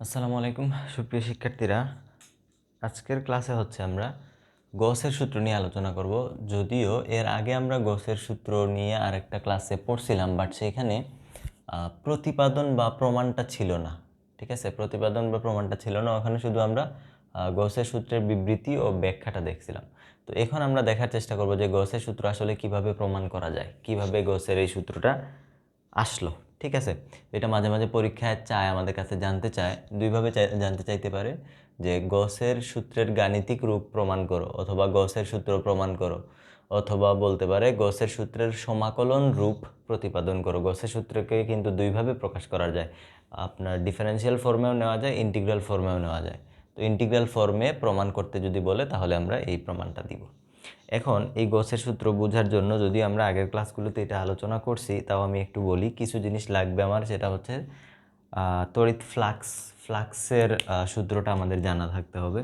আসসালামু আলাইকুম, সুপ্রিয় শিক্ষার্থীরা। আজকের ক্লাসে হচ্ছে আমরা গসের সূত্র নিয়ে আলোচনা করব। যদিও এর আগে আমরা গসের সূত্র নিয়ে আরেকটা ক্লাসে পড়ছিলাম, বাট সেখানে প্রতিপাদন বা প্রমাণটা ছিল না। ঠিক আছে? প্রতিপাদন বা প্রমাণটা ছিল না। ওখানে শুধু আমরা গসের সূত্রের বিবৃতি ও ব্যাখ্যাটা দেখছিলাম। তো এখন আমরা দেখার চেষ্টা করব যে গসের সূত্র আসলে কীভাবে প্রমাণ করা যায়, কীভাবে গসের এই সূত্রটা আসলো। ঠিক আছে? এটা মাঝে মাঝে পরীক্ষায় চায়, আমাদের কাছে জানতে চায়, দুইভাবে জানতে চাইতে পারে যে গসের সূত্রের গাণিতিক রূপ প্রমাণ করো অথবা গসের সূত্র প্রমাণ করো অথবা বলতে পারে গসের সূত্রের সমাকলন রূপ প্রতিপাদন করো। গসের সূত্রকে কিন্তু দুইভাবে প্রকাশ করা যায়। আপনার ডিফারেন্সিয়াল ফর্মেও নেওয়া যায় ইন্টিগ্রাল ফর্মেও নেওয়া যায়। তো ইন্টিগ্রাল ফর্মে প্রমাণ করতে যদি বলে তাহলে আমরা এই প্রমাণটা দিব। এখন এই গসের সূত্র বোঝার জন্য যদি আমরা আগের ক্লাসগুলোতে এটা আলোচনা করছি, তাও আমি একটু বলি, কিছু জিনিস লাগবে আমার, সেটা হচ্ছে তড়িৎ ফ্লাক্স, ফ্লাক্সের সূত্রটা আমাদের জানা থাকতে হবে।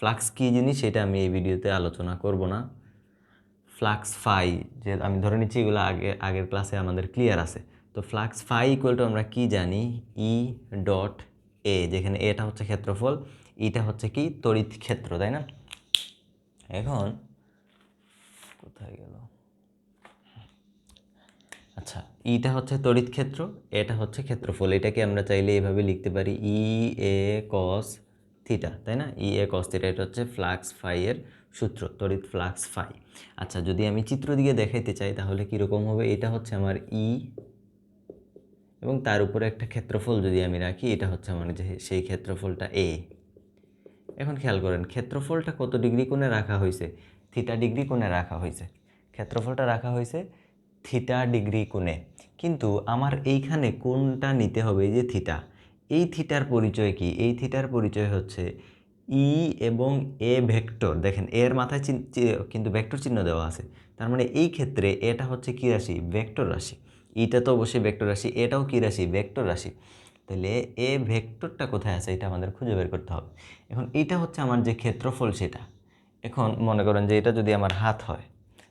ফ্লাক্স কী জিনিস, সেটা আমি এই ভিডিওতে আলোচনা করব না। ফ্লাক্স ফাই, যে আমি ধরে নিচ্ছি এগুলো আগে, আগের ক্লাসে আমাদের ক্লিয়ার আছে। তো ফ্লাক্স ফাই ইকুয়াল টু আমরা কী জানি? ই ডট এ যেখানে এটা হচ্ছে ক্ষেত্রফল ইটা হচ্ছে কি? তড়িৎ ক্ষেত্র, তাই না? এখন কোথায় গেল আচ্ছা ইটা হচ্ছে তড়িৎ ক্ষেত্র, এটা হচ্ছে ক্ষেত্রফল। এটাকে আমরা চাইলে এভাবে লিখতে পারি ই, এ, কস, থিটা, তাই না? ই, এ, কস, থিটা, এটা হচ্ছে ফ্লাক্স ফাই এর সূত্র, তড়িৎ ফ্লাক্স ফাই। আচ্ছা যদি আমি চিত্র দিকে দেখাইতে চাই, তাহলে কীরকম হবে? এটা হচ্ছে আমার ই এবং তার উপরে একটা ক্ষেত্রফল যদি আমি রাখি, এটা হচ্ছে আমার যে সেই ক্ষেত্রফলটা এ। এখন খেয়াল করেন, ক্ষেত্রফলটা কত ডিগ্রি কোণে রাখা হয়েছে থিটা ডিগ্রি কোণে রাখা হয়েছে ক্ষেত্রফলটা রাখা হয়েছে থিটা ডিগ্রি কোণে। কিন্তু আমার এইখানে কোনটা নিতে হবে যে থিটা এই থিটার পরিচয় কি? এই থিটার পরিচয় হচ্ছে ই এবং এ ভেক্টর দেখেন এর মাথায় কিন্তু ভেক্টর চিহ্ন দেওয়া আছে। তার মানে এই ক্ষেত্রে এটা হচ্ছে কী রাশি? ভেক্টর রাশি। ইটা তো অবশ্যই ভেক্টর রাশি এটাও কী রাশি? ভেক্টর রাশি। তাহলে এ ভেক্টরটা কোথায় আছে? এটা আমাদের খুঁজে বের করতে হবে। এখন এটা হচ্ছে আমার যে ক্ষেত্রফল সেটা। এখন মনে করেন যে এটা যদি আমার হাত হয়,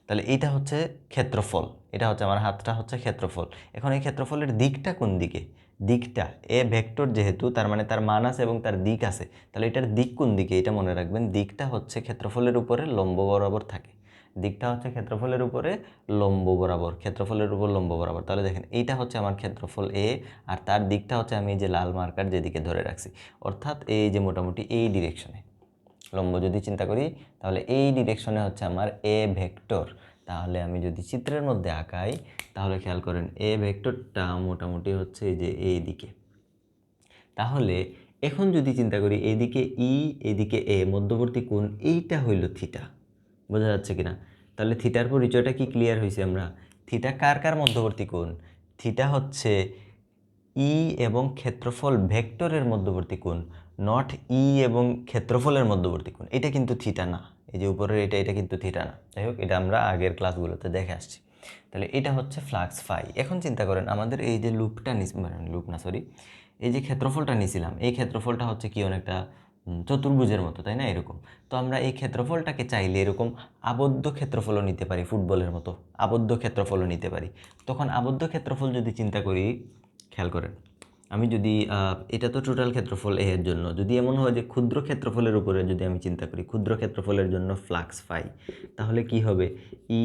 তাহলে এইটা হচ্ছে ক্ষেত্রফল। এটা হচ্ছে আমার হাতটা হচ্ছে ক্ষেত্রফল। এখন এই ক্ষেত্রফলের দিকটা কোন দিকে? দিকটা, এ ভেক্টর যেহেতু, তার মানে তার মান আছে এবং তার দিক আছে। তাহলে এটার দিক কোন দিকে? এটা মনে রাখবেন, দিকটা হচ্ছে ক্ষেত্রফলের উপরে লম্ব বরাবর থাকে। দিকটা হচ্ছে ক্ষেত্রফলের উপরে লম্ব বরাবর, ক্ষেত্রফলের উপর লম্ব বরাবর। তাহলে দেখেন, এইটা হচ্ছে আমার ক্ষেত্রফল এ, আর তার দিকটা হচ্ছে আমি এই যে লাল মার্কার যেদিকে ধরে রাখছি। অর্থাৎ এই যে মোটামুটি এই ডিরেকশনে লম্ব যদি চিন্তা করি, তাহলে এই ডিরেকশনে হচ্ছে আমার এ ভেক্টর। তাহলে আমি যদি চিত্রের মধ্যে আঁকাই, তাহলে খেয়াল করেন এ ভেক্টরটা মোটামুটি হচ্ছে এই যে এই দিকে তাহলে এখন যদি চিন্তা করি এদিকে ই, এদিকে এ, মধ্যবর্তী কোণ, এইটা হইল থিটা। বোঝা যাচ্ছে কিনা? তাহলে থিটার পরিচয়টা কি ক্লিয়ার হয়েছে আমরা? থিটা কার কার মধ্যবর্তী কোণ? থিটা হচ্ছে ই এবং ক্ষেত্রফল ভেক্টরের মধ্যবর্তী কোণ, নট ই এবং ক্ষেত্রফলের মধ্যবর্তী কোণ। এটা কিন্তু থিটা না। এই যে উপরের এটা এটা কিন্তু থিটা না। যাই হোক, এটা আমরা আগের ক্লাসগুলোতে দেখে আসছি। তাহলে এটা হচ্ছে ফ্লাক্স ফাই এখন চিন্তা করেন, আমাদের এই যে লুপটা নিস মানে লুপ না সরি এই যে ক্ষেত্রফলটা নিছিলাম, এই ক্ষেত্রফলটা হচ্ছে কি অনেকটা চতুর্ভুজের মতো, তাই না? এরকম। তো আমরা এই ক্ষেত্রফলটাকে চাইলে এরকম আবদ্ধ ক্ষেত্রফলও নিতে পারি, ফুটবলের মতো আবদ্ধ ক্ষেত্রফলও নিতে পারি। তখন আবদ্ধ ক্ষেত্রফল যদি চিন্তা করি, খেয়াল করেন আমি যদি এটা তো টোটাল ক্ষেত্রফল এ এর জন্য। যদি এমন হয় যে ক্ষুদ্র ক্ষেত্রফলের উপরে যদি আমি চিন্তা করি, ক্ষুদ্র ক্ষেত্রফলের জন্য ফ্লাক্স ফাই তাহলে কি হবে? ই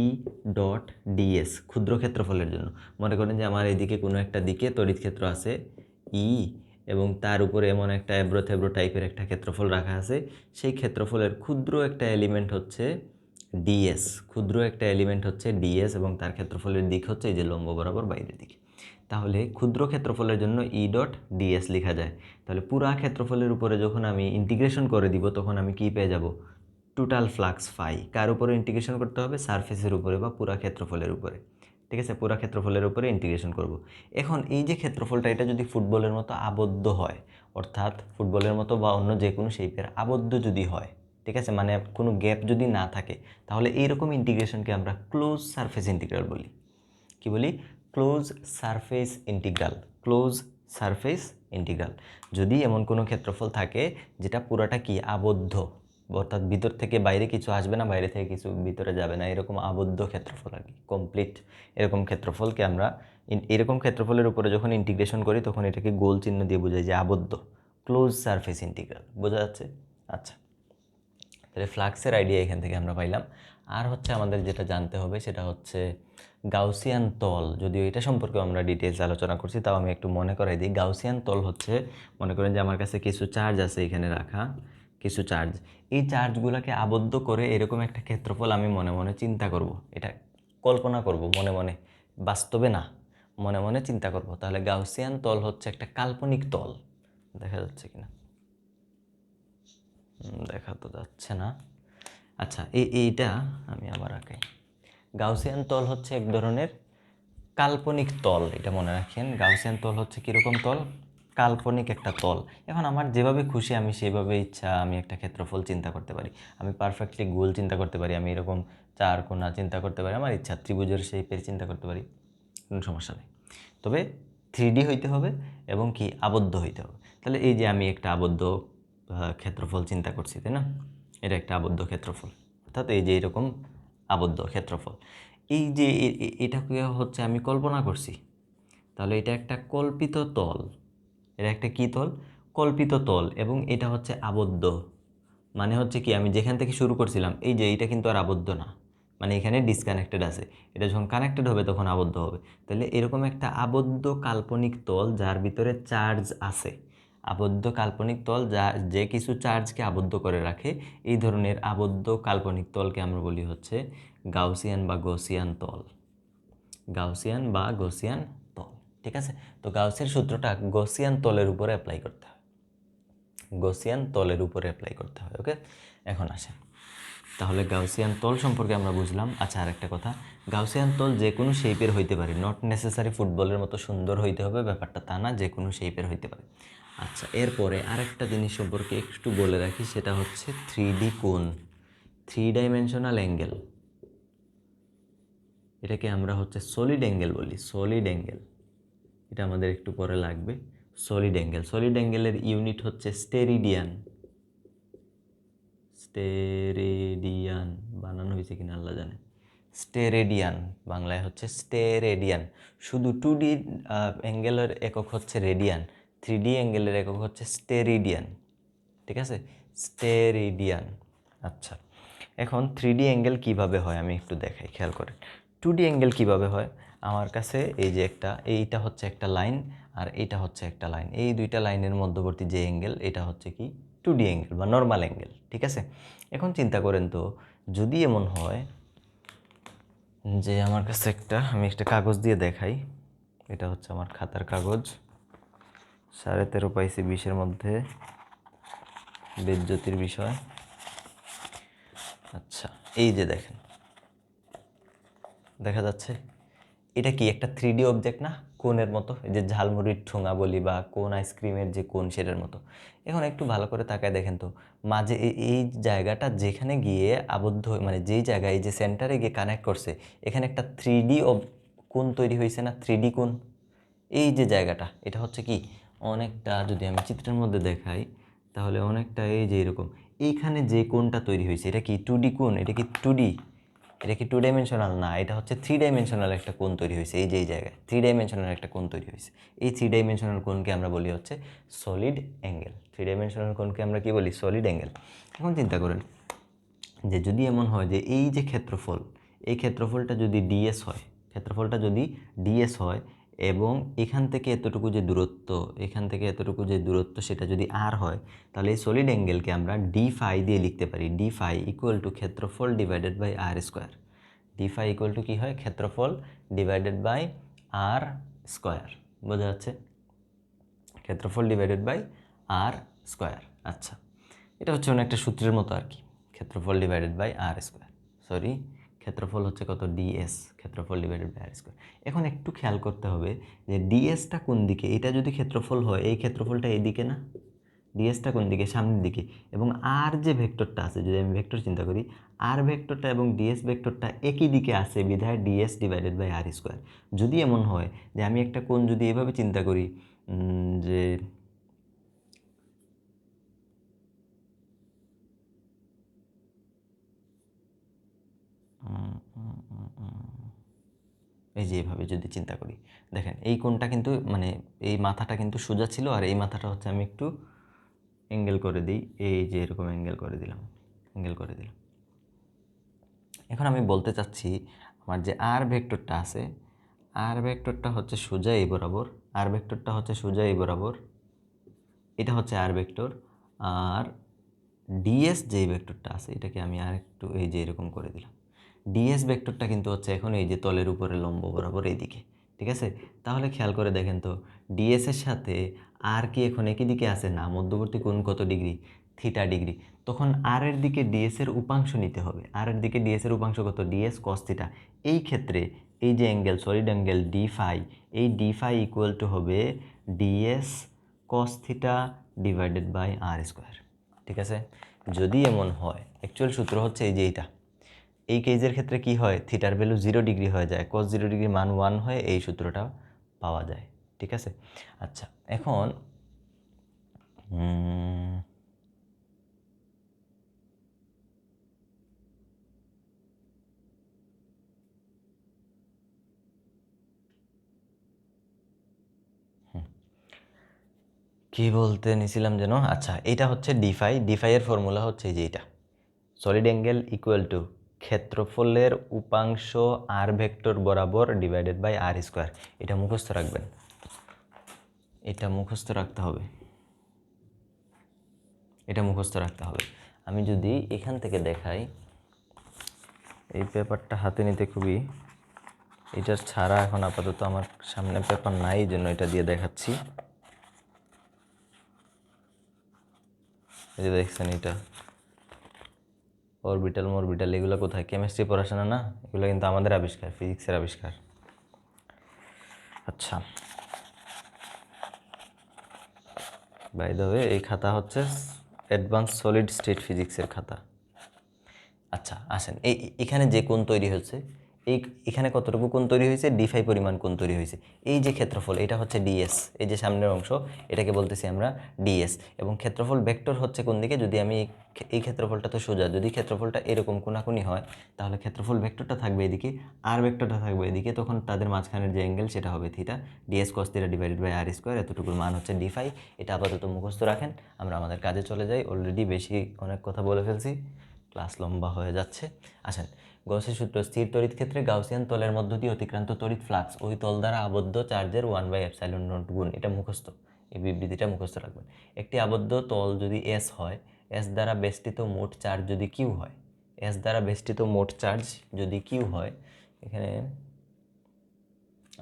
ডট ডিএস ক্ষুদ্র ক্ষেত্রফলের জন্য। মনে করেন যে আমার এদিকে কোনো একটা দিকে তড়িৎ ক্ষেত্র আছে ই এবং তার উপরে এমন একটা এব্রো থেব্রো টাইপের একটা ক্ষেত্রফল রাখা আছে, সেই ক্ষেত্রফলের ক্ষুদ্র একটা এলিমেন্ট হচ্ছে ডিএস ক্ষুদ্র একটা এলিমেন্ট হচ্ছে ডিএস এবং তার ক্ষেত্রফলের দিক হচ্ছে এই যে লম্ব বরাবর বাইরের দিকে। তাহলে ক্ষুদ্র ক্ষেত্রফলের জন্য ই ডট ডিএস লেখা যায়। তাহলে পুরা ক্ষেত্রফলের উপরে যখন আমি ইন্টিগ্রেশন করে দিব, তখন আমি কি পেয়ে যাব? টোটাল ফ্লাক্স ফাই কার উপরে ইন্টিগ্রেশন করতে হবে? সারফেসের উপরে বা পুরা ক্ষেত্রফলের উপরে। ঠিক আছে? পুরা ক্ষেত্রফলের উপরে ইন্টিগ্রেশন করব। এখন এই যে ক্ষেত্রফলটা, এটা যদি ফুটবলের মতো আবদ্ধ হয়, অর্থাৎ ফুটবলের মতো বা অন্য যে কোনো শেপের আবদ্ধ যদি হয়, ঠিক আছে? মানে কোনো গ্যাপ যদি না থাকে, তাহলে এইরকম ইন্টিগ্রেশনকে আমরা ক্লোজ সারফেস ইন্টিগ্রাল বলি। কি বলি? Close surface integral close surface integral যদি এমন কোনো ক্ষেত্রফল থাকে যেটা পুরোটা কি আবদ্ধ, অর্থাৎ ভিতর থেকে বাইরে কিছু আসবে না, বাইরে থেকে কিছু ভিতরে যাবে না, এরকম আবদ্ধ ক্ষেত্রফল আর কি কমপ্লিট এরকম ক্ষেত্রফলকে আমরা এরকম ক্ষেত্রফলের উপরে যখন ইন্টিগ্রেশন করি তখন এটাকে গোল চিহ্ন দিয়ে বোঝাই যে আবদ্ধ ক্লোজ সারফেস ইন্টিগ্রাল বোঝা যাচ্ছে? আচ্ছা তাহলে ফ্লাক্সের আইডিয়া এখান থেকে আমরা পাইলাম। আর হচ্ছে আমাদের যেটা জানতে হবে সেটা হচ্ছে গাউসিয়ান তল, যদিও এটা সম্পর্কে আমরা ডিটেলস আলোচনা করছি, তাও আমি একটু মনে করাই দিই। গাউসিয়ান তল হচ্ছে, মনে করেন যে আমার কাছে কিছু চার্জ আছে এখানে রাখা, কিছু চার্জ এই চার্জগুলোকে আবদ্ধ করে এরকম একটা ক্ষেত্রফল আমি মনে মনে চিন্তা করব। এটা কল্পনা করব, মনে মনে। বাস্তবে না, মনে মনে চিন্তা করব। তাহলে গাউসিয়ান তল হচ্ছে একটা কাল্পনিক তল। দেখা যাচ্ছে কিনা? দেখা তো যাচ্ছে না। আচ্ছা এই, এইটা আমি আবার আঁকাই। গাউসিয়ান তল হচ্ছে এক ধরনের কাল্পনিক তল, এটা মনে রাখেন। গাউসিয়ান তল হচ্ছে কীরকম তল? কাল্পনিক একটা তল। এখন আমার যেভাবে খুশি, আমি সেভাবে ইচ্ছা, আমি একটা ক্ষেত্রফল চিন্তা করতে পারি। আমি পারফেক্টলি গোল চিন্তা করতে পারি, আমি এরকম চার কোণা চিন্তা করতে পারি, আমার ইচ্ছা ত্রিভুজের শেপের চিন্তা করতে পারি। কোনো সমস্যা নেই। তবে থ্রি হইতে হবে এবং কি আবদ্ধ হইতে হবে। তাহলে এই যে আমি একটা আবদ্ধ ক্ষেত্রফল চিন্তা করছি, তাই না? এটা একটা আবদ্ধ ক্ষেত্রফল। অর্থাৎ এই যে এরকম আবদ্ধ ক্ষেত্রফল। এই যে এ- এ- এটাকে হচ্ছে আমি কল্পনা করছি। তাহলে এটা একটা কল্পিত তল। এটা একটা কী তল? কল্পিত তল এবং এটা হচ্ছে আবদ্ধ। মানে হচ্ছে কি, আমি যেখান থেকে শুরু করছিলাম, এই যে এইটা কিন্তু আর আবদ্ধ না। মানে এখানে ডিসকানেক্টেড আছে। এটা যখন কানেক্টেড হবে তখন আবদ্ধ হবে। তাহলে এরকম একটা আবদ্ধ কাল্পনিক তল যার ভিতরে চার্জ আছে। আবদ্ধ কাল্পনিক তল যা যে কিছু চার্জকে আবদ্ধ করে রাখে, এই ধরনের আবদ্ধ কাল্পনিক তলকে আমরা বলি হচ্ছে গাউসিয়ান বা গোসিয়ান তল। গাউসিয়ান বা গোসিয়ান তল, ঠিক আছে? তো গাউসের সূত্রটা গোসিয়ান তলের উপরে অ্যাপ্লাই করতে হয়। গোসিয়ান তলের উপরে অ্যাপ্লাই করতে হয় ওকে এখন আসেন। তাহলে গাউসিয়ান তল সম্পর্কে আমরা বুঝলাম। আচ্ছা আর একটা কথা। গাউসিয়ান তল যে কোনো শেপের হইতে পারে। নট নেসেসারি ফুটবলের মতো সুন্দর হইতে হবে, ব্যাপারটা তা না, যে কোনো শেপের হইতে পারে। আচ্ছা এরপরে আরেকটা জিনিস সম্পর্কে একটু বলে রাখি, সেটা হচ্ছে থ্রি ডি কোণ থ্রি ডাইমেনশনাল অ্যাঙ্গেল এটাকে আমরা হচ্ছে সলিড অ্যাঙ্গেল বলি সলিড অ্যাঙ্গেল এটা আমাদের একটু পরে লাগবে সলিড অ্যাঙ্গেল সলিড অ্যাঙ্গেলের ইউনিট হচ্ছে স্টেরিডিয়ান স্টেরেডিয়ান বানানো হয়েছে কিনা আল্লাহ জানে। স্টেরেডিয়ান বাংলায় হচ্ছে স্টেরেডিয়ান শুধু টু ডি অ্যাঙ্গেলের একক হচ্ছে রেডিয়ান থ্রি ডি অ্যাঙ্গেলের একক হচ্ছে স্টেরিডিয়ান, ঠিক আছে? স্টেরিডিয়ান আচ্ছা। এখন থ্রি ডি অ্যাঙ্গেল কীভাবে হয় আমি একটু দেখাই, খেয়াল করেন। টু ডি অ্যাঙ্গেল কীভাবে হয়? আমার কাছে এই যে একটা, এইটা হচ্ছে একটা লাইন আর এইটা হচ্ছে একটা লাইন। এই দুইটা লাইনের মধ্যবর্তী যে অ্যাঙ্গেল এটা হচ্ছে কি? টু ডি অ্যাঙ্গেল বা নর্মাল অ্যাঙ্গেল ঠিক আছে? এখন চিন্তা করেন তো, যদি এমন হয় যে আমার কাছে একটা, আমি একটা কাগজ দিয়ে দেখাই, এটা হচ্ছে আমার খাতার কাগজ। সাড়ে তেরো পাইছি বিশের মধ্যে বেজ্যোতির বিষয়। আচ্ছা এই যে দেখেন। দেখা যাচ্ছে, এটা কি একটা থ্রি ডি অবজেক্ট না? কোনের মতো, এই যে ঝালমুড়ির ঠোঙা বলি বা কোন আইসক্রিমের যে কোন সেটার মতো। এখন একটু ভালো করে তাকায় দেখেন তো, মাঝে এই- জায়গাটা যেখানে গিয়ে আবদ্ধ মানে যেই জায়গায় যে সেন্টারে গিয়ে কানেক্ট করছে, এখানে একটা থ্রি ডি অব কোন তৈরি হয়েছে না? থ্রি ডি কোন এই যে জায়গাটা, এটা হচ্ছে কি? অনেকটা যদি আমি চিত্রের মধ্যে দেখাই, তাহলে অনেকটা এই যে এরকম। এইখানে যে কোনটা তৈরি হয়েছে, এটা কি টু ডি কোণ? এটা কি টু ডি এটা কি টু ডাইমেনশনাল না, এটা হচ্ছে থ্রি ডাইমেনশনাল একটা কোন তৈরি হয়েছে। এই যে এই জায়গায় থ্রি ডাইমেনশনাল একটা কোন তৈরি হয়েছে। এই থ্রি ডাইমেনশনাল কোনকে আমরা বলি হচ্ছে সলিড অ্যাঙ্গেল থ্রি ডাইমেনশনাল কোনকে আমরা কি বলি? সলিড অ্যাঙ্গেল এখন চিন্তা করেন যে যদি এমন হয় যে এই যে ক্ষেত্রফল, এই ক্ষেত্রফলটা যদি ডিএস হয়, ক্ষেত্রফলটা যদি ডিএস হয় এবং এখান থেকে এতটুকু যে দূরত্ব, এখান থেকে এতটুকু যে দূরত্ব সেটা যদি আর হয়, তাহলে এই সলিড অ্যাঙ্গেলকে আমরা ডি ফাই দিয়ে লিখতে পারি। ডি ফাই ইকুয়াল টু ক্ষেত্রফল divided by R square D phi equal to কী হয়? ক্ষেত্রফল ডিভাইডেড বাই আর স্কোয়ার বোঝা যাচ্ছে? ক্ষেত্রফল ডিভাইডেড বাই আর স্কোয়ার আচ্ছা এটা হচ্ছে অনেকটা সূত্রের মতো আর কি। ক্ষেত্রফল divided by R square sorry ক্ষেত্রফল হচ্ছে কত? ডিএস ক্ষেত্রফল ডিভাইডেড বাই আর স্কোয়ার এখন একটু খেয়াল করতে হবে যে ডিএসটা কোন দিকে? এটা যদি ক্ষেত্রফল হয়, এই ক্ষেত্রফলটা এইদিকে না? ডিএসটা কোন দিকে? সামনের দিকে। এবং আর যে ভেক্টরটা আছে, যদি আমি ভেক্টর চিন্তা করি আর ভেক্টরটা এবং ডিএস ভেক্টরটা একই দিকে আছে বিধায় DS divided by R square যদি এমন হয় যে আমি একটা কোন যদি এভাবে চিন্তা করি যে এই যে এভাবে যদি চিন্তা করি। দেখেন, এই কোণটা কিন্তু মানে এই মাথাটা কিন্তু সোজা ছিল আর এই মাথাটা হচ্ছে আমি একটু অ্যাঙ্গেল করে দিই। এই যে এরকম অ্যাঙ্গেল করে দিলাম অ্যাঙ্গেল করে দিলাম। এখন আমি বলতে চাচ্ছি, আমার যে আর ভেক্টরটা আছে আর ভেক্টরটা হচ্ছে সোজা এই বরাবর আর ভেক্টরটা হচ্ছে সোজা এই বরাবর, এটা হচ্ছে আর ভেক্টর আর ডিএস যেই ভেক্টরটা আছে, এটাকে আমি আর একটু এই যে এরকম করে দিলাম। ডিএস ভেক্টরটা কিন্তু হচ্ছে এখন এই যে তলের উপরে লম্ব বরাবর এইদিকে, ঠিক আছে? তাহলে খেয়াল করে দেখেন তো ডিএস এর সাথে আর কি এখন একই দিকে আছে? না, মধ্যবর্তী কোণ কত ডিগ্রি? Theta degree. তখন আর এর দিকে ডিএস এর উপাংশ নিতে হবে। আর এর দিকে ডিএস এর উপাংশ কত? ডিএস কস থিটা এই ক্ষেত্রে এই যে angle solid angle D phi এই ডি ফাই ইকুয়াল টু হবে DS cos theta divided by R square ঠিক আছে? যদি এমন হয় অ্যাকচুয়াল সূত্র হচ্ছে এই যে এইটা। এই কেজের ক্ষেত্রে কি হয়? থিটার ভ্যালু জিরো ডিগ্রি হয়ে যায়। কস জিরো ডিগ্রি মান ওয়ান হয়ে এই সূত্রটা পাওয়া যায়। ঠিক আছে? আচ্ছা এখন কি বলতে নিছিলাম যেন? আচ্ছা এটা হচ্ছে ডিফাই ডিফাইয়ের ফর্মুলা হচ্ছে যে এটা সলিড অ্যাঙ্গেল ইকুয়াল টু ক্ষেত্রফলের উপাংশ আর ভেক্টর বরাবর ডিভাইডেড বাই আর স্কোয়ার এটা মুখস্থ রাখবেন। এটা মুখস্থ রাখতে হবে। এটা মুখস্থ রাখতে হবে। আমি যদি এখান থেকে দেখাই, এই পেপারটা হাতে নিতে খুবই, এটা ছাড়া এখন আপাতত আমার সামনে পেপার নাই জন্য এটা দিয়ে দেখাচ্ছি। এই যে দেখছেন এটা। অরবিটাল মরবিটাল এগুলো কোথায়? কেমিস্ট্রি পড়াশোনা না? এগুলো কিন্তু আমাদের আবিষ্কার ফিজিক্সের আবিষ্কার। আচ্ছা। বাই দ্য ওয়ে এই খাতা হচ্ছে অ্যাডভান্স সলিড স্টেট ফিজিক্সের খাতা। আচ্ছা আসেন। এই, এখানে যে কোন তৈরি হচ্ছে এই এখানে কতটুকু কোণ তৈরি হয়েছে? ডিফাই পরিমাণ কোণ তৈরি হয়েছে। এই যে ক্ষেত্রফল, এটা হচ্ছে ডিএস এই যে সামনের অংশ, এটাকে বলতেছি আমরা ডিএস এবং ক্ষেত্রফল ভেক্টর হচ্ছে কোন দিকে? যদি আমি এই ক্ষে- ক্ষেত্রফলটা তো সোজা, যদি ক্ষেত্রফলটা এরকম কোনাকুনি হয়, তাহলে ক্ষেত্রফল ভেক্টরটা থাকবে এদিকে আর ভেক্টরটা থাকবে এদিকে। তখন তাদের মাঝখানের যে অ্যাঙ্গেল সেটা হবে theta DS cos theta divided by R square এতটুকুর মান হচ্ছে ডিফাই এটা আপাতত মুখস্থ রাখেন, আমরা আমাদের কাজে চলে যাই। অলরেডি বেশি অনেক কথা বলে ফেলছি। ক্লাস লম্বা হয়ে যাচ্ছে। আসেন গসের সূত্র, স্থির তড়িৎ ক্ষেত্রে গাউসিয়ান তলের মধ্য দিয়ে অতিক্রান্ত তড়িৎ ফ্লাক্স ওই তল দ্বারা আবদ্ধ চার্জের ওয়ান বাই এপসাইলন নট গুণ। এটা মুখস্থ। এই বিবৃতিটা মুখস্থ রাখবেন। একটি আবদ্ধ তল যদি এস হয় এস দ্বারা বেষ্টিত মোট চার্জ যদি কিউ হয় এস দ্বারা বেষ্টিত মোট চার্জ যদি কিউ হয়, এখানে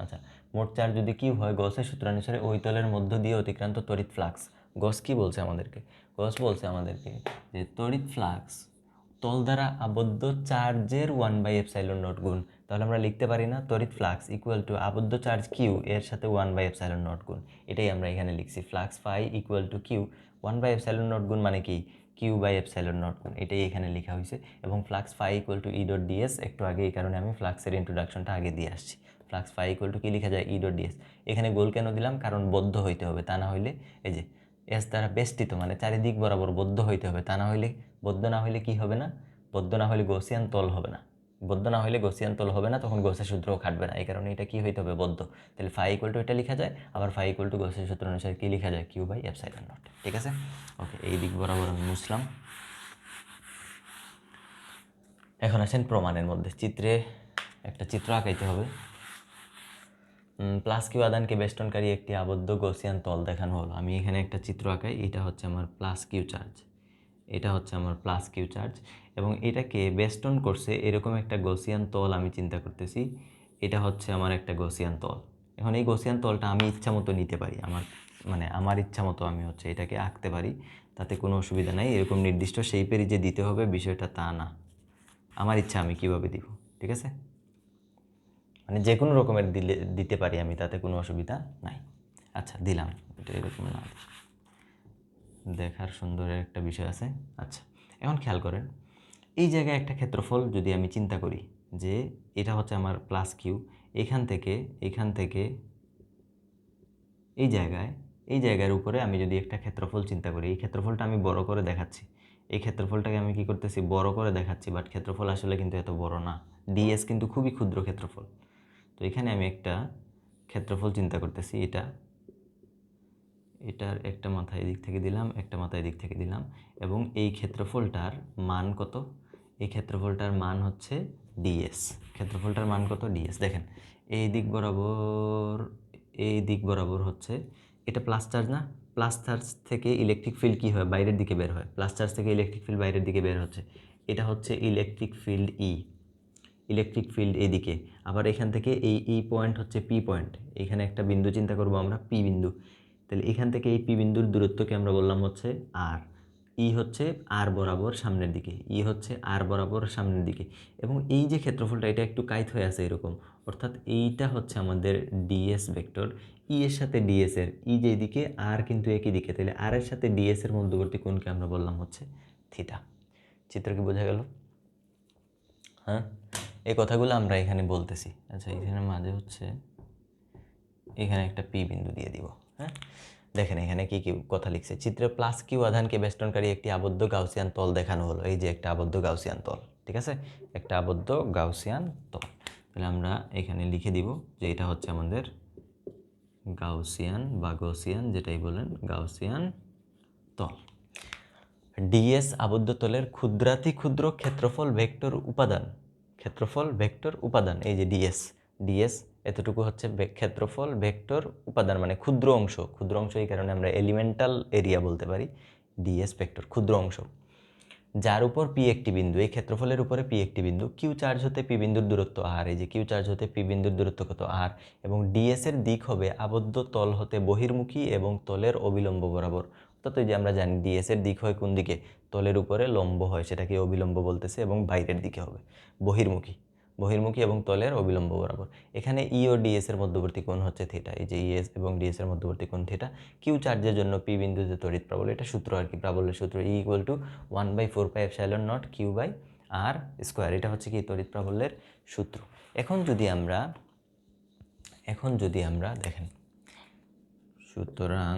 আচ্ছা মোট চার্জ যদি কিউ হয়, গসের সূত্রানুসারে ওই তলের মধ্য দিয়ে অতিক্রান্ত তড়িৎ ফ্লাক্স। গস কি বলছে আমাদেরকে? গস বলছে আমাদেরকে যে তড়িৎ ফ্লাক্স তল দ্বারা আবদ্ধ চার্জের ওয়ান বাই এপসাইলন নট গুণ। তাহলে আমরা লিখতে পারি না তড়িৎ ফ্লাক্স ইকুয়াল টু আবদ্ধ চার্জ কিউ এর সাথে ওয়ান বাই এপসাইলন নট গুণ। এটাই আমরা এখানে লিখছি flux phi equal to Q one by epsilon naught গুণ মানে কি? কিউ বাই এপসাইলন নট গুণ। এটাই এখানে লেখা হয়েছে। এবং flux phi equal to E dot DS একটু আগে এই কারণে আমি ফ্লাক্সের ইন্ট্রোডাকশনটা আগে দিয়ে আসছি। ফ্লাক্স ফাই ইকুয়াল টু কী লেখা যায়? ই ডট ডিএস এখানে গোল কেন দিলাম? কারণ বদ্ধ হইতে হবে। তা না হইলে, এই যে এস দ্বারা বেষ্টিত মানে চারিদিক বরাবর বদ্ধ হইতে হবে। তা না হইলে, বদ্ধ না হইলে কি হবে না? বদ্ধ না হলে গোসিয়ান তল হবে না। বদ্ধ না হলে গোসিয়ান তল হবে না, তখন গোসের সূত্রও খাটবে না। এই কারণে এটা কী হইতে হবে? বদ্ধ। তাহলে ফাই ইকুয়াল টু এটা লেখা যায়, আবার ফাই ইকুয়াল টু গোসের সূত্র অনুসারে কী লেখা যায়? Q by epsilon naught. ঠিক আছে? ওকে, এই দিক বরাবর আমি মুসলাম এখন আসেন প্রমাণের মধ্যে। চিত্রে একটা চিত্র আঁকাইতে হবে। প্লাস কিউ আদানকে বেষ্টনকারী একটি আবদ্ধ গসিয়ান তল দেখানো হলো। আমি এখানে একটা চিত্র আঁকাই, এটা হচ্ছে আমার প্লাস কিউ চার্জ এটা হচ্ছে আমার প্লাস কিউ চার্জ এবং এটাকে বেষ্টন করছে এরকম একটা গসিয়ান তল আমি চিন্তা করতেছি। এটা হচ্ছে আমার একটা গসিয়ান তল। এখন এই গসিয়ান তলটা আমি ইচ্ছা মতো নিতে পারি, আমার মানে আমার ইচ্ছা মতো আমি হচ্ছে এটাকে আঁকতে পারি, তাতে কোনো অসুবিধা নাই। এরকম নির্দিষ্ট শেপেরই যে দিতে হবে বিষয়টা তা না। আমার ইচ্ছা আমি কীভাবে দিব, ঠিক আছে? মানে যে কোনো রকমের দিলে, দিতে পারি আমি, তাতে কোনো অসুবিধা নাই। আচ্ছা দিলাম। এটা এরকম না। দেখার সুন্দরের একটা বিষয় আছে। আচ্ছা এখন খেয়াল করেন, এই জায়গায় একটা ক্ষেত্রফল যদি আমি চিন্তা করি যে এটা হচ্ছে আমার প্লাস কিউ এখান থেকে এখান থেকে, এই জায়গায়, এই জায়গার উপরে আমি যদি একটা ক্ষেত্রফল চিন্তা করি, এই ক্ষেত্রফলটা আমি বড় করে দেখাচ্ছি। এই ক্ষেত্রফলটাকে আমি কি করতেছি? বড় করে দেখাচ্ছি বাট ক্ষেত্রফল আসলে কিন্তু এত বড় না। ডিএস কিন্তু খুবই ক্ষুদ্র ক্ষেত্রফল। তো এখানে আমি একটা ক্ষেত্রফল চিন্তা করতেছি, এটা। এটার একটা মাথা এদিক থেকে দিলাম, একটা মাথা এদিক থেকে দিলাম এবং এই ক্ষেত্রফলটার মান কত? এই ক্ষেত্রফলটার মান হচ্ছে ডিএস ক্ষেত্রফলটার মান কত? ডিএস দেখেন, এই দিক বরাবর, এই দিক বরাবর হচ্ছে, এটা প্লাস চার্জ না? প্লাস চার্জ থেকে ইলেকট্রিক ফিল্ড কী হয়? বাইরের দিকে বের হয়। প্লাস চার্জ থেকে ইলেকট্রিক ফিল্ড বাইরের দিকে বের হচ্ছে। এটা হচ্ছে electric field E electric field এদিকে। আবার এখান থেকে এই ই পয়েন্ট হচ্ছে পি পয়েন্ট এখানে একটা বিন্দু চিন্তা করব আমরা পি বিন্দু। তাহলে এখান থেকে এই পি বিন্দুর দূরত্বকে আমরা বললাম হচ্ছে আর ই হচ্ছে আর বরাবর সামনের দিকে। ই হচ্ছে আর বরাবর সামনের দিকে। এবং এই যে ক্ষেত্রফলটা, এটা একটু কাইত হয়ে আছে এরকম। অর্থাৎ এইটা হচ্ছে আমাদের ডিএস ভেক্টর ই এর সাথে ডিএস এর। ই যেদিকে আর কিন্তু একই দিকে। তাহলে আর এর সাথে ডিএস এর মধ্যবর্তী কোণকে আমরা বললাম হচ্ছে থিটা চিত্র কি বোঝা গেল? হ্যাঁ? এই কথাগুলো আমরা এখানে বলতেছি। আচ্ছা এখানে মাঝে হচ্ছে এখানে একটা পি বিন্দু দিয়ে দিব হ্যাঁ? দেখেন এখানে কি কি কথা লিখছে। চিত্রে প্লাস কিউ আধানকে বেষ্টনকারী একটি আবদ্ধ গাউসিয়ান তল দেখানো হলো। এই যে একটা আবদ্ধ গাউসিয়ান তল, ঠিক আছে? একটা আবদ্ধ গাউসিয়ান তল। তাহলে আমরা এখানে লিখে দিব যে এটা হচ্ছে আমাদের গাউসিয়ান বা গৌসিয়ান যেটাই বলেন, গাউসিয়ান তল। ডিএস আবদ্ধ তলের ক্ষুদ্রাতি ক্ষুদ্র ক্ষেত্রফল ভেক্টর উপাদান। ক্ষেত্রফল ভেক্টর উপাদান, এই যে ডিএস ডিএস এতটুকু হচ্ছে ক্ষেত্রফল ভেক্টর উপাদান মানে ক্ষুদ্র অংশ। ক্ষুদ্র অংশ এই কারণে আমরা এলিমেন্টাল এরিয়া বলতে পারি ডিএস ভেক্টর, ক্ষুদ্র অংশ। যার উপর পি একটি বিন্দু, এই ক্ষেত্রফলের উপরে পি একটি বিন্দু কিউ চার্জ হতে পি বিন্দুর দূরত্ব আর এই যে কিউ চার্জ হতে পি বিন্দুর দূরত্ব কত আর এবং ডিএস এর দিক হবে আবদ্ধ তল হতে বহির্মুখী এবং তলের অবিলম্ব বরাবর। অর্থাৎ ওই যে আমরা জানি ডিএস এর দিক হয় কোন দিকে? তলের উপরে লম্ব হয়, সেটাকে অবিলম্ব বলতেছে এবং বাইরের দিকে হবে। বহির্মুখী বহির্মুখী এবং তলের অবিলম্ব বরাবর। এখানে ই ও ডিএস এর মধ্যবর্তী কোণ হচ্ছে থিটা এই যে ইএস এবং ডিএস এর মধ্যবর্তী কোণ থিটা কিউ চার্জের জন্য পি বিন্দুতে তড়িৎ প্রাবল্য এটা সূত্র আর কি প্রাবল্যের সূত্র E equal to one by four pi epsilon naught Q by R square এটা হচ্ছে কি তড়িৎ প্রাবল্যের সূত্র। এখন যদি আমরা, এখন যদি আমরা দেখেন, সুতরাং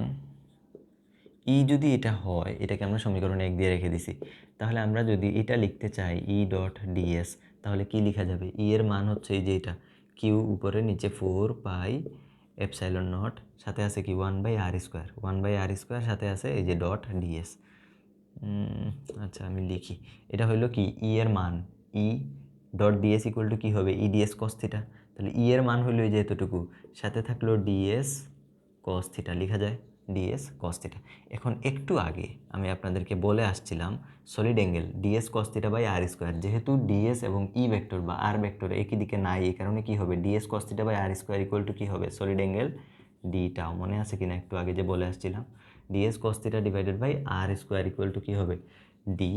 ই যদি এটা হয়, এটাকে আমরা সমীকরণে এক দিয়ে রেখে দিছি, তাহলে আমরা যদি এটা লিখতে চাই ই ডট ডিএস তাহলে কি লেখা যাবে? ই এর মান হচ্ছে এই যে এটা কিউ উপরে নিচে ফোর পাই এপসাইলন নট সাথে আছে কি one by R square one by R square সাথে আছে এই যে ডট ডিএস আচ্ছা আমি লিখি। এটা হইল কি? ই এর মান E dot DS equal to কী হবে? ই ডিএস কস থিটা তাহলে ই এর মান হইল এই যে এতটুকু, সাথে থাকল ডিএস কস থিটা লেখা যায়। ডিএস কস থিটা এখন একটু আগে আমি আপনাদেরকে বলে আসছিলাম solid angle DS cos theta by R square যেহেতু ডিএস এবং ই ভেক্টর বা আর ভেক্টর একই দিকে নাই, এই কারণে কী হবে? DS cos theta by R square equal to কী হবে? সলিড অ্যাঙ্গেল ডি টাও মনে আছে কিনা একটু আগে যে বলে আসছিলাম? DS cos theta divided by R square equal to কী হবে? ডি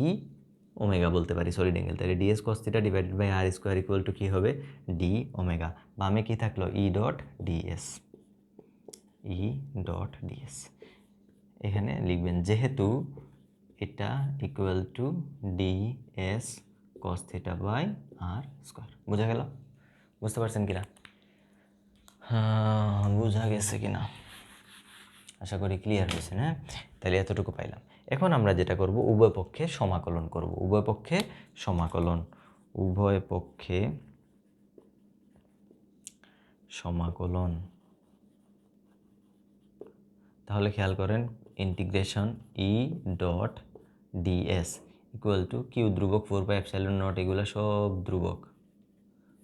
ওমেগা বলতে পারি সলিড অ্যাঙ্গেল তাহলে DS cos theta divided by R square equal to কী হবে? ডি ওমেগা বামে কী থাকল? E dot DS E dot DS এখানে লিখবেন, যেহেতু এটা equal to D S cos theta by R square বোঝা গেল? বুঝতে পারছেন কিনা? হ্যাঁ বোঝা গেছে কিনা? আশা করি ক্লিয়ার হয়েছে হ্যাঁ? তাহলে এতটুকু পাইলাম। এখন আমরা যেটা করব, উভয় পক্ষে সমাকলন করব। উভয় পক্ষে সমাকলন, উভয় পক্ষে সমাকলন। তাহলে খেয়াল করেন integration E dot DS equal to Q ধ্রুবক ফোর বাই এপসাইলন নট এগুলো সব ধ্রুবক।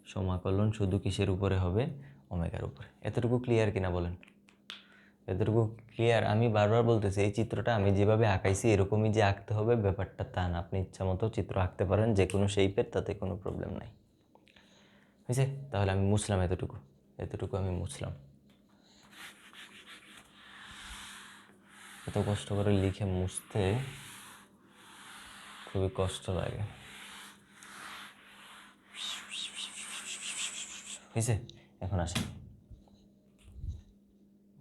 সমাকলন শুধু কিসের উপরে হবে? ওমেগার উপরে। এতটুকু ক্লিয়ার কিনা বলেন? এতটুকু ক্লিয়ার আমি বারবার বলতেছি, এই চিত্রটা আমি যেভাবে আঁকাইছি, এরকমই যে আঁকতে হবে, ব্যাপারটা তা না। আপনি ইচ্ছা মতো চিত্র আঁকতে পারেন যে কোনো শেপের তাতে কোনো প্রবলেম নাই। হয়েছে তাহলে আমি মুছলাম এতটুকু। এতটুকু আমি মুছলাম। এত কষ্ট করে লিখে মুছতে খুবই কষ্ট লাগে। হয়েছে এখন আসেন।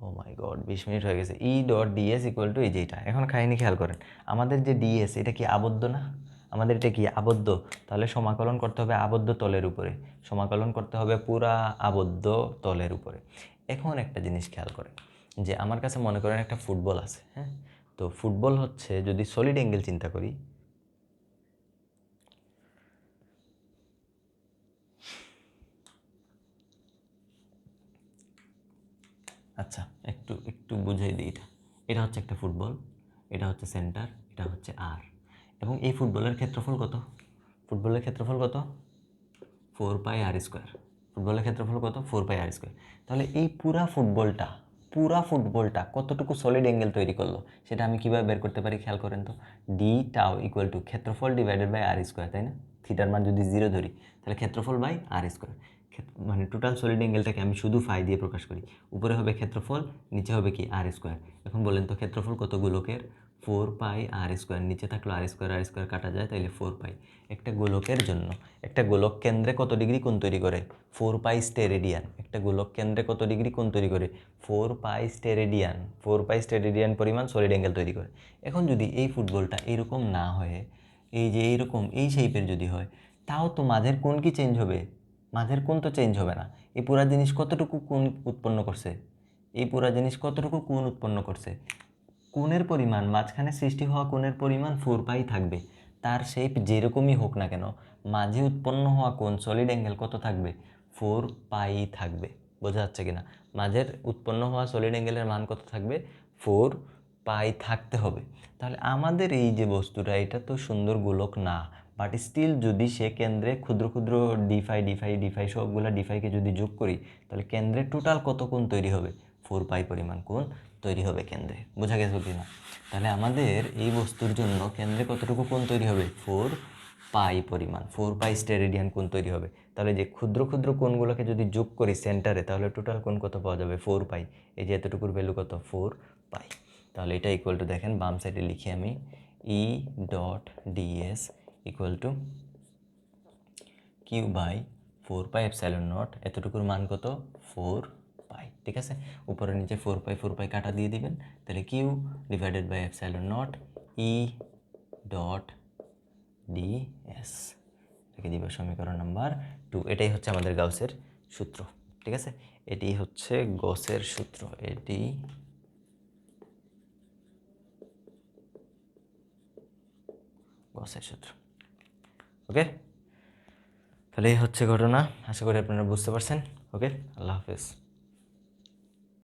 ও মাই গড বিশ মিনিট হয়ে গেছে। E dot DS equal to এই যে এটা। এখন কাহিনী খেয়াল করেন। আমাদের যে ডিএস এটা কি আবদ্ধ না? আমাদের এটা কি আবদ্ধ? তাহলে সমাকলন করতে হবে আবদ্ধ তলের উপরে। সমাকলন করতে হবে পুরা আবদ্ধ তলের উপরে। এখন একটা জিনিস খেয়াল করেন। যে আমার কাছে মনে করেন একটা ফুটবল আছে হ্যাঁ? তো ফুটবল হচ্ছে যদি সলিড অ্যাঙ্গেল চিন্তা করি আচ্ছা একটু একটু বুঝাই দিই এটা। এটা হচ্ছে একটা ফুটবল, এটা হচ্ছে সেন্টার এটা হচ্ছে আর এবং এই ফুটবলের ক্ষেত্রফল কত? ফুটবলের ক্ষেত্রফল কত? ফোর পাই আর স্কোয়ার ফুটবলের ক্ষেত্রফল কত? ফোর পাই আর স্কোয়ার তাহলে এই পুরা ফুটবলটা পুরা ফুটবলটা কতটুকু সলিড অ্যাঙ্গেল তৈরি করল, সেটা আমি কীভাবে বের করতে পারি খেয়াল করেন তো? ডি টাও ইকুয়াল টু ক্ষেত্রফল ডিভাইডেড বাই আর স্কোয়ার তাই না? থিটার মান যদি জিরো ধরি, তাহলে ক্ষেত্রফল বাই আর স্কোয়ার মানে টোটাল সলিড অ্যাঙ্গেলটাকে আমি শুধু ফাই দিয়ে প্রকাশ করি। উপরে হবে ক্ষেত্রফল, নিচে হবে কি? আর স্কোয়ার এখন বলেন তো ক্ষেত্রফল কত ফোর পাই আর স্কোয়ার, নিচে থাকল আর স্কোয়ার আর স্কোয়ার কাটা যায়, তাইলে ফোর পাই। একটা গোলকের জন্য, একটা গোলক কেন্দ্রে কত ডিগ্রি কোণ তৈরি করে? ফোর পাই স্টেরেডিয়ান একটা গোলক কেন্দ্রে কত ডিগ্রি কোণ তৈরি করে? ফোর পাই স্টেরেডিয়ান ফোর পাই স্টেরেডিয়ান পরিমাণ সলিড অ্যাঙ্গেল তৈরি করে। এখন যদি এই ফুটবলটা এরকম না হয়ে, এই যে এইরকম, এই শেপের যদি হয়, তাও তো মাঝের কোণ কি চেঞ্জ হবে? মাঝের কোণ তো চেঞ্জ হবে না। এই পুরা জিনিস কতটুকু কোণ উৎপন্ন করছে? এই পুরা জিনিস কতটুকু কোণ উৎপন্ন করছে? কোণের পরিমাণ, মাঝখানে সৃষ্টি হওয়া কোণের পরিমাণ ফোর পাই থাকবে। তার শেপ যেরকমই হোক না কেন, মাঝে উৎপন্ন হওয়া কোণ সলিড অ্যাঙ্গেল কত থাকবে? ফোর পাই থাকবে। বোঝা যাচ্ছে কিনা? মাঝের উৎপন্ন হওয়া সলিড অ্যাঙ্গেলের মান কত থাকবে? ফোর পাই থাকতে হবে। তাহলে আমাদের এই যে বস্তুটা, এটা তো সুন্দর গোলক না বাট স্টিল যদি সে কেন্দ্রে ক্ষুদ্র ক্ষুদ্র ডিফাই ডিফাই ডিফাই সবগুলো ডিফাইকে যদি যোগ করি, তাহলে কেন্দ্রে টোটাল কত কোণ তৈরি হবে? ফোর পাই পরিমাণ কোণ। তৈরি হবে কেন্দ্রে। বোঝা গেছে কি না তাহলে আমাদের এই বস্তুর জন্য কেন্দ্রে কতটুকু কোণ তৈরি হবে? ফোর পাই পরিমাণ। ফোর পাই স্টেরেডিয়ান কোণ তৈরি হবে। তাহলে যে ক্ষুদ্র ক্ষুদ্র কোণগুলোকে যদি যোগ করি সেন্টারে, তাহলে টোটাল কোণ কত পাওয়া যাবে? Four pi. এই যে এতটুকুর ভ্যালু কত? Four pi. তাহলে এটা ইকুয়াল টু দেখেন, বাম সাইডে লিখি আমি E dot DS equal to Q by four pi epsilon naught এতটুকুর মান কত? ফোর ঠিক আছে? উপরে নিচে ফোর পাই ফোর পাই কাটা দিয়ে দিবেন। তাহলে Q divided by epsilon naught E dot DS এটাকে দিব সমীকরণ নাম্বার টু এটাই হচ্ছে আমাদের গাউসের সূত্র, ঠিক আছে? এটি হচ্ছে গসের সূত্র। এটি গসের সূত্র। ওকে তাহলে এই হচ্ছে ঘটনা। আশা করি আপনারা বুঝতে পারছেন। ওকে আল্লাহ হাফেজ।